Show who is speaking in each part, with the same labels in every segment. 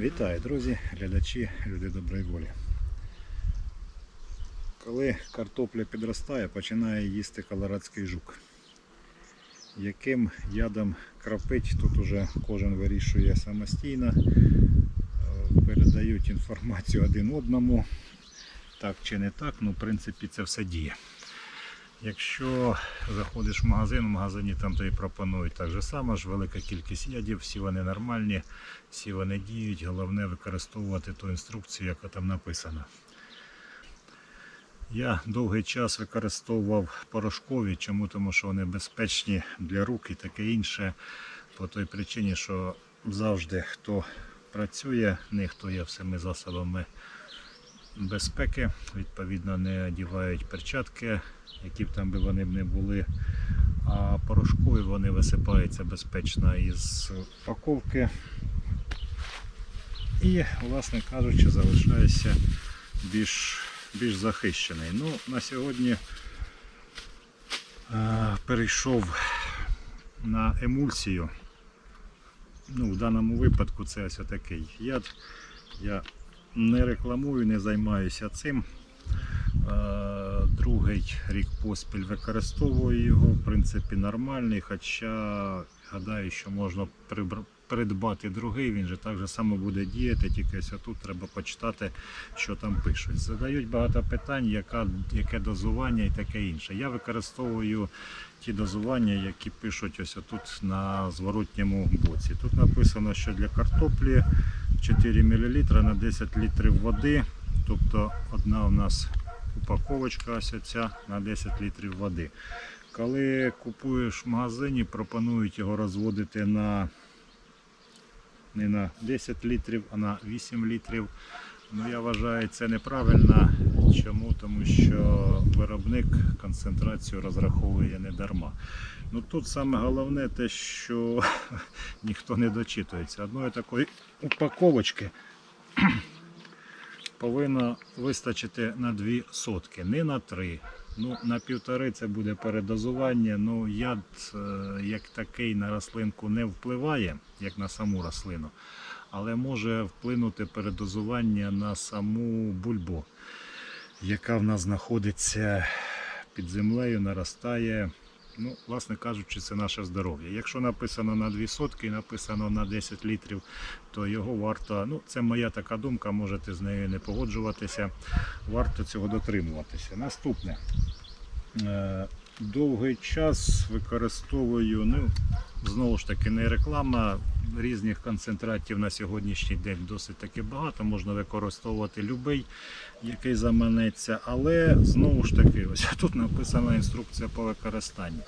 Speaker 1: Вітаю, друзі, глядачі, люди доброї волі. Коли картопля підростає, починає їсти колорадський жук. Яким ядом крапить, тут уже кожен вирішує самостійно. Е, Передають інформацію один одному. Так чи не так, ну в принципі це все діє. Якщо заходиш в магазин, в магазині там тобі пропонують так же само ж велика кількість ядів, всі вони нормальні, всі вони діють, головне використовувати ту інструкцію, яка там написана. Я довгий час використовував порошкові, чому? Тому що вони безпечні для рук і таке інше. По той причині, що завжди хто працює, нехтує всіми засобами безпеки, відповідно не одягають перчатки, які б там би вони не були. А порошкові вони висипаються безпечно із упаковки. І, власне кажучи, залишається більш, більш захищений. Ну, на сьогодні е, перейшов на емульсію. Ну, в даному випадку це ось такий яд. Я не рекламую, не займаюся цим. Е, Другий рік поспіль використовую його, в принципі, нормальний, хоча гадаю, що можна придбати другий, він же так же само буде діяти, тільки ось тут треба почитати, що там пишуть. Задають багато питань, яка, яке дозування і таке інше. Я використовую ті дозування, які пишуть ось тут на зворотньому боці. Тут написано, що для картоплі 4 мл на 10 літрів води, тобто одна у нас упаковочка ось ця на 10 літрів води. Коли купуєш в магазині, пропонують його розводити на не на 10 літрів, а на 8 літрів. Ну, я вважаю, це неправильно. Чому? Тому що виробник концентрацію розраховує не дарма. Ну тут саме головне те, що ніхто не дочитується. Одної такої упаковочки повинно вистачити на 2 сотки, не на 3. Ну, на півтори це буде передозування. Ну, яд е, як такий на рослинку не впливає, як на саму рослину, але може вплинути передозування на саму бульбу, яка в нас знаходиться під землею, наростає. Ну, власне кажучи, це наше здоров'я. Якщо написано на 2 сотки і написано на 10 літрів, то його варто, ну це моя така думка, можете з нею не погоджуватися, варто цього дотримуватися. Наступне. Довгий час використовую, ну, знову ж таки, не реклама. Різних концентратів на сьогоднішній день досить таки багато. Можна використовувати будь-який, який заманеться. Але знову ж таки, ось тут написана інструкція по використанню.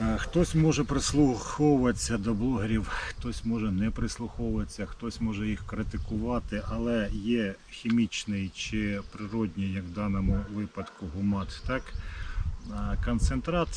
Speaker 1: Е, Хтось може прислуховуватися до блогерів, хтось може не прислуховуватися, хтось може їх критикувати, але є хімічний чи природній, як в даному випадку, гумат, так? Концентрат,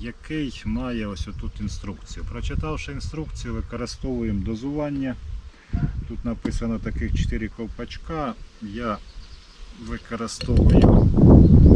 Speaker 1: який має ось тут інструкцію. Прочитавши інструкцію, використовуємо дозування. Тут написано таких 4 ковпачка. Я використовую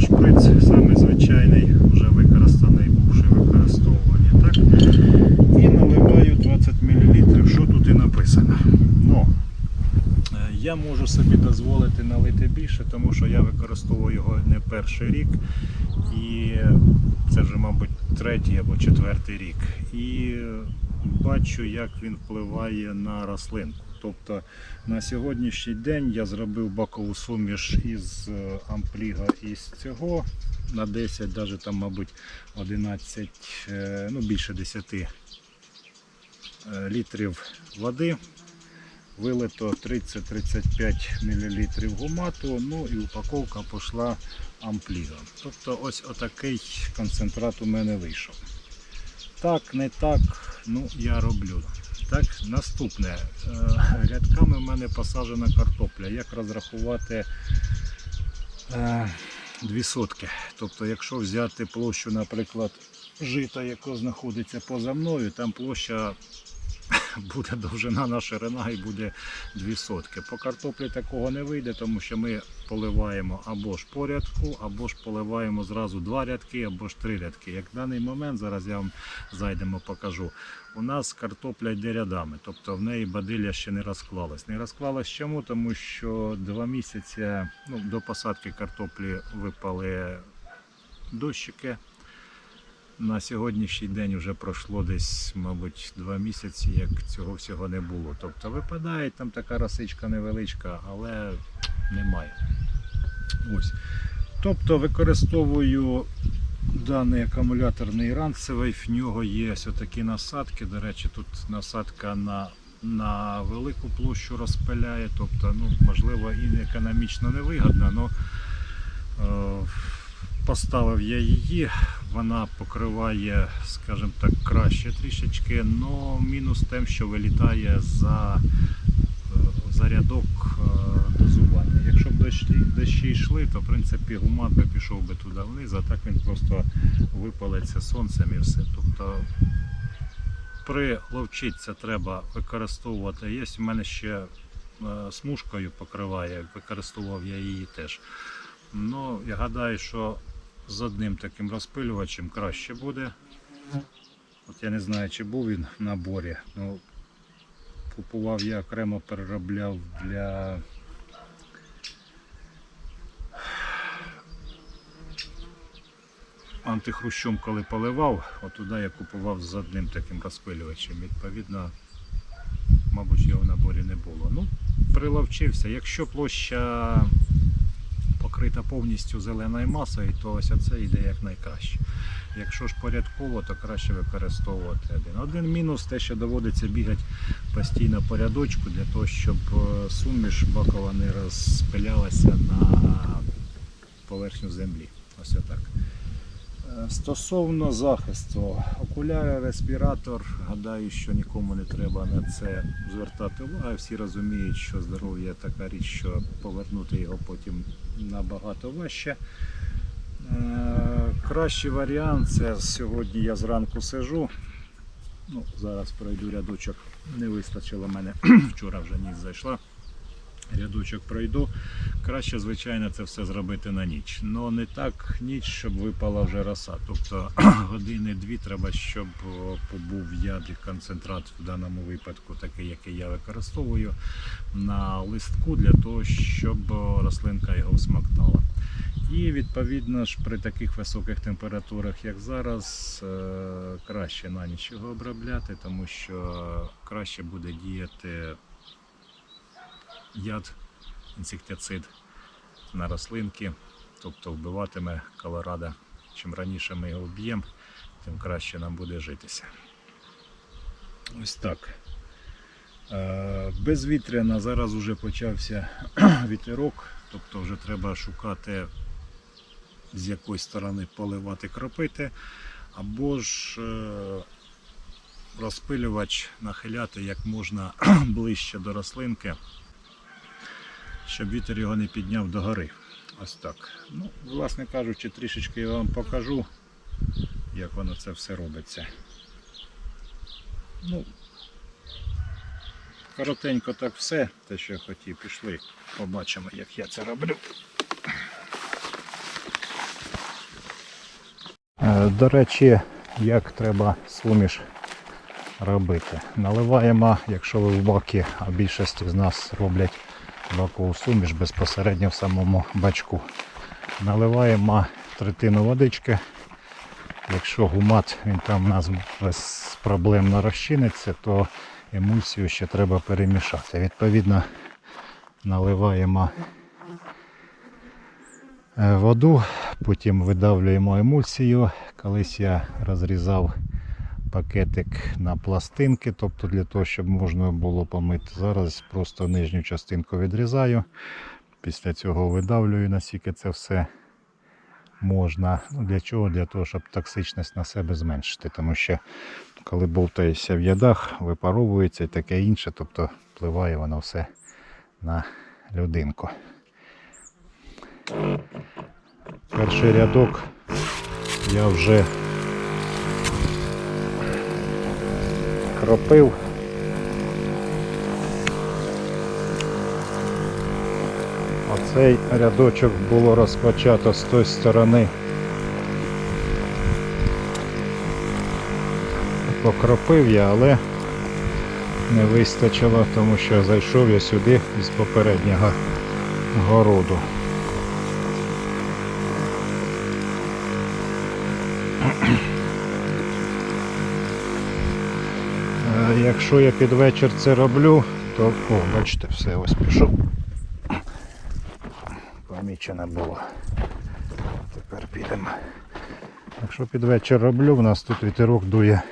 Speaker 1: шприц, саме звичайний, вже використаний, бувший використовування. Так? І наливаю 20 мл, що тут і написано. Ну, е, я можу собі дозволити налити більше, тому що я використовую його не перший рік. І це вже, мабуть, третій або четвертий рік. І бачу, як він впливає на рослинку. Тобто на сьогоднішній день я зробив бакову суміш із е, ампліга із цього на 10, навіть там, мабуть, 11, е, ну більше 10 е, літрів води. Вилито 30-35 мл гумату, ну і упаковка пішла ампліга. Тобто ось отакий концентрат у мене вийшов. Так, не так, ну я роблю. Так, наступне. Е, Рядками в мене посаджена картопля. Як розрахувати е, дві сотки? Тобто, якщо взяти площу, наприклад, жита, яка знаходиться поза мною, там площа буде довжина на ширина і буде дві сотки. По картоплі такого не вийде, тому що ми поливаємо або ж по рядку, або ж поливаємо зразу два рядки, або ж три рядки. Як в даний момент, зараз я вам зайдемо, покажу. У нас картопля йде рядами, тобто в неї бадилля ще не розклалась. Не розклалась чому? Тому що два місяці ну, до посадки картоплі випали дощики. На сьогоднішній день вже пройшло десь, мабуть, два місяці, як цього всього не було. Тобто випадає там така росичка невеличка, але немає. Ось. Тобто використовую даний акумуляторний ранцевий, в нього є ось такі насадки. До речі, тут насадка на, на велику площу розпиляє, тобто, ну, можливо, і економічно невигідно, але поставив я її, вона покриває, скажімо так, краще трішечки, але мінус тим, що вилітає за, е, за рядок е, дозування. Якщо б дощі, дощі йшли, то в принципі гумат би пішов би туди вниз, а так він просто випалиться сонцем і все. Тобто при ловчитися треба використовувати. Є у мене ще е, смужкою покриває, використовував я її теж. Ну, я гадаю, що з одним таким розпилювачем краще буде. От я не знаю, чи був він в наборі. Ну, купував я окремо переробляв для. Антихрущом, коли поливав, отуди я купував з одним таким розпилювачем. Відповідно, мабуть, його в наборі не було. Ну, приловчився. Якщо площа покрита повністю зеленою масою, то ось це йде як найкраще. Якщо ж порядково, то краще використовувати один. Один мінус те, що доводиться бігати постійно по рядочку для того, щоб е, суміш бакова не розпилялася на поверхню землі. Ось отак. Стосовно захисту, окуляри, респіратор, гадаю, що нікому не треба на це звертати увагу. Всі розуміють, що здоров'я така річ, що повернути його потім набагато важче. Е, Кращий варіант це сьогодні я зранку сижу. Ну, зараз пройду рядочок, не вистачило мене. Вчора вже ніч зайшла. Рядочок пройду. Краще, звичайно, це все зробити на ніч. але не так ніч, щоб випала вже роса. Тобто години-дві треба, щоб побув яд концентрат в даному випадку, такий, який я використовую, на листку для того, щоб рослинка його всмоктала. І відповідно ж при таких високих температурах, як зараз, е, краще на ніч його обробляти, тому що краще буде діяти яд, інсектицид на рослинки, тобто вбиватиме колорада. Чим раніше ми його вб'ємо, тим краще нам буде житися. Ось так. Е, Безвітряно зараз вже почався вітерок, тобто вже треба шукати з якої сторони поливати кропити, або ж е, розпилювач нахиляти як можна ближче до рослинки, щоб вітер його не підняв до гори. Ось так. Ну, власне кажучи, трішечки я вам покажу, як воно це все робиться. Ну, коротенько так все, те, що я хотів, пішли, побачимо, як я це роблю. Е, До речі, як треба суміш робити. Наливаємо, якщо ви в баки, а більшість з нас роблять бакову суміш безпосередньо в самому бачку. Наливаємо третину водички. Якщо гумат він там у нас безпроблемно розчиниться, то емульсію ще треба перемішати. Відповідно, наливаємо е, воду, потім видавлюємо емульсію. Колись я розрізав пакетик на пластинки, тобто для того, щоб можна було помити. Зараз просто нижню частинку відрізаю. Після цього видавлюю, наскільки це все можна. Ну, для чого? Для того, щоб токсичність на себе зменшити. Тому що коли бовтаєшся в ядах, випаровується і таке інше, тобто впливає воно все на людинку. Перший рядок я вже кропив. Оцей рядочок було розпочато з тої сторони. Покропив я, але не вистачило, тому що зайшов я сюди з попереднього городу. Якщо я під вечір це роблю, то о, бачите, все ось пішов. Помічено було. Тепер підемо. Якщо під вечір роблю, в нас тут вітерок дує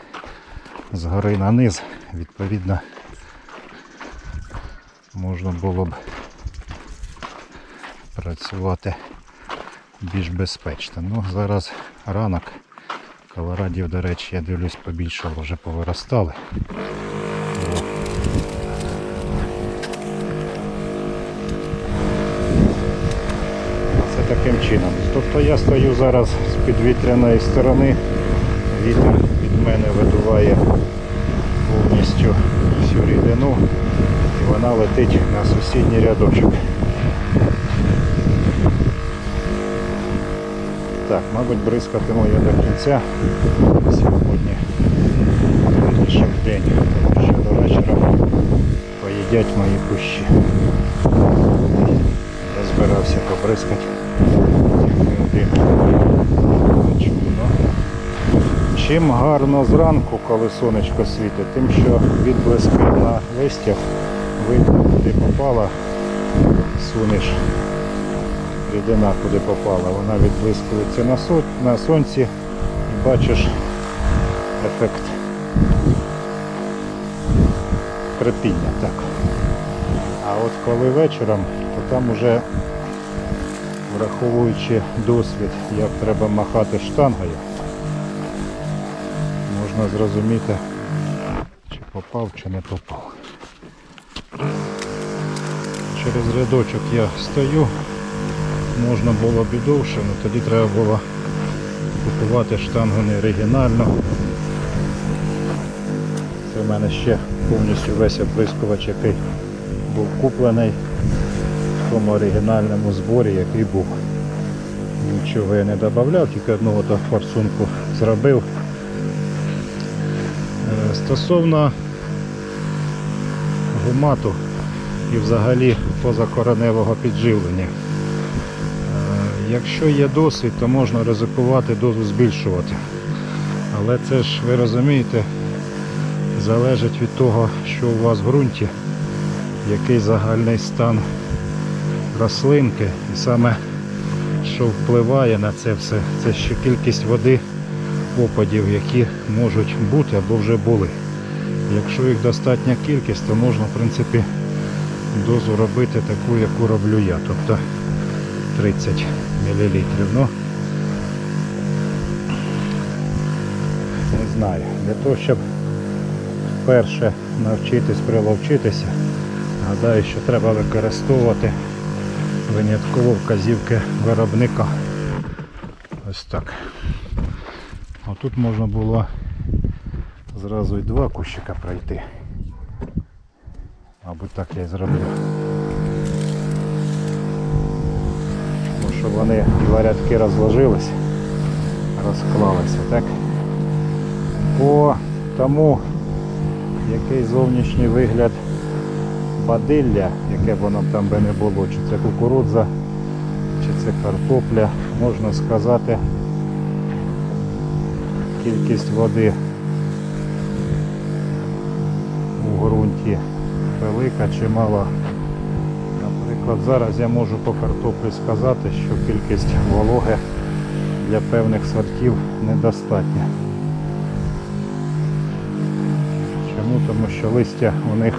Speaker 1: з гори на низ, відповідно можна було б працювати більш безпечно. Ну, зараз ранок. Колорадів, до речі, я дивлюсь, побільшало, вже повиростали. Це таким чином. Тобто я стою зараз з підвітряної сторони, вітер від мене видуває повністю всю рідину і вона летить на сусідній рядочок. Так, мабуть, бризкатиму я до кінця сьогодні вирішив день, тому що до вечора поїдять мої кущі. Я збирався побризкати. Чим гарно зранку, коли сонечко світить, тим що відблиски на листях видно, куди попала суміш рідина куди попала, вона відблискується на, со- на сонці і бачиш ефект крепіння. Так. А от коли вечором, то там уже враховуючи досвід, як треба махати штангою, можна зрозуміти, чи попав, чи не попав. Через рядочок я стою, можна було б і довше, але тоді треба було купувати штангу не оригінально. Це в мене ще повністю весь оприскувач, який був куплений в тому оригінальному зборі, який був. Нічого я не додавав, тільки одного то форсунку зробив. Е, Стосовно гумату і взагалі позакореневого підживлення. Якщо є досвід, то можна ризикувати дозу збільшувати. Але це ж, ви розумієте, залежить від того, що у вас в ґрунті, який загальний стан рослинки. І саме що впливає на це все, це ще кількість води, опадів, які можуть бути або вже були. Якщо їх достатня кількість, то можна в принципі дозу робити таку, яку роблю я. Тобто 30 мл. Ну, не знаю. Для того, щоб вперше навчитись приловчитися, гадаю, що треба використовувати винятково вказівки виробника. Ось так. А тут можна було зразу і два кущика пройти. Мабуть, так я і зроблю. Тому що вони два рядки розложились, розклалися, так? По тому, який зовнішній вигляд бадилля, яке воно там би не було, чи це кукурудза, чи це картопля, можна сказати, кількість води у ґрунті велика чи мала. Наприклад, зараз я можу по картоплі сказати, що кількість вологи для певних сортів недостатня. Чому? Тому що листя у них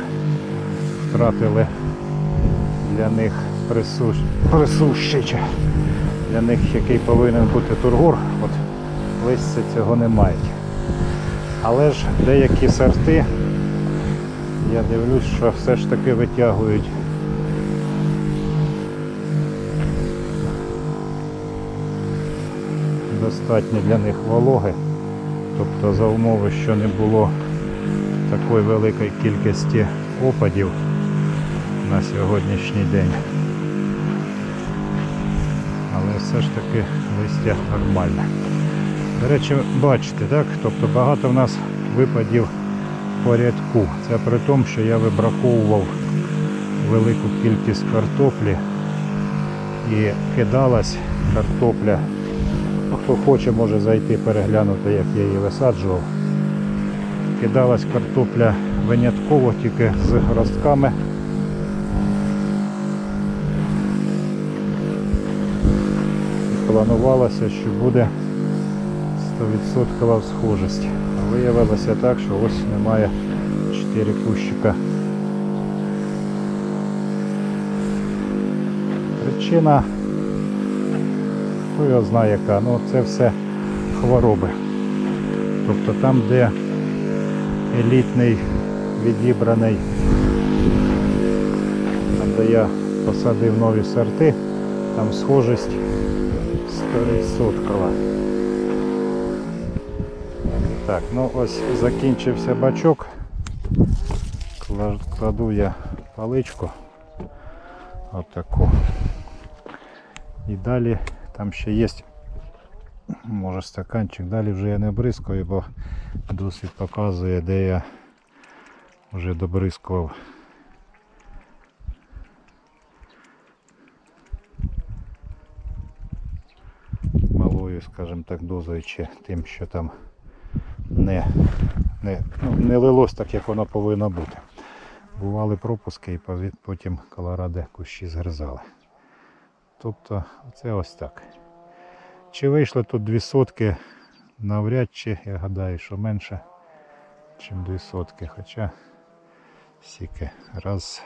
Speaker 1: втратили для них присущ... присущий, для них який повинен бути тургор, от листя цього не мають. Але ж деякі сорти, я дивлюсь, що все ж таки витягують достатньо для них вологи. Тобто за умови, що не було такої великої кількості опадів на сьогоднішній день, але все ж таки листя нормальне. До речі, бачите, так? Тобто багато в нас випадів по рядку. Це при тому, що я вибраковував велику кількість картоплі і кидалась картопля. Хто хоче, може зайти переглянути, як я її висаджував. Кидалась картопля винятково тільки з ростками. І планувалося, що буде 100% схожість. Виявилося так, що ось немає 4 кущика. Причина, хто його знає яка, ну це все хвороби. Тобто там, де елітний відібраний, там де я посадив нові сорти, там схожість 100%. Так, ну ось закінчився бачок. Кладу я паличку. Отаку. І далі там ще є може стаканчик. Далі вже я не бризкаю, бо досвід показує, де я вже добризкував. Малою, скажімо так, дозою чи тим, що там не, не, ну, не лилось так, як воно повинно бути. Бували пропуски і потім колоради кущі згризали. Тобто це ось так. Чи вийшли тут дві сотки? Навряд чи, я гадаю, що менше, ніж дві сотки. Хоча стільки раз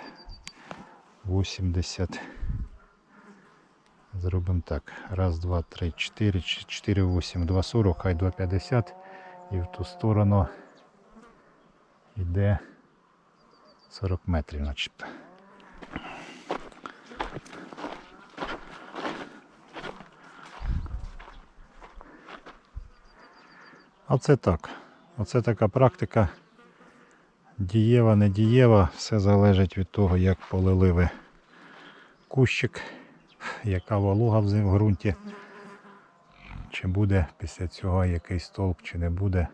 Speaker 1: 80. Зробимо так. Раз, два, три, чотири, чотири, вісім, два сорок, хай два п'ятдесят. І в ту сторону йде 40 метрів начебто. Оце так. Оце така практика. Дієва, не дієва, все залежить від того, як полили ви кущик, яка волога в ґрунті, чи буде після цього якийсь толк, чи не буде.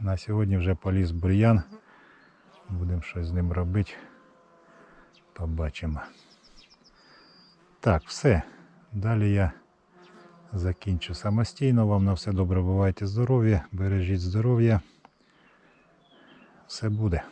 Speaker 1: На сьогодні вже поліз бур'ян. Будемо щось з ним робити. Побачимо. Так, все. Далі я закінчу самостійно. Вам на все добре бувайте здоров'я, бережіть здоров'я. Все буде.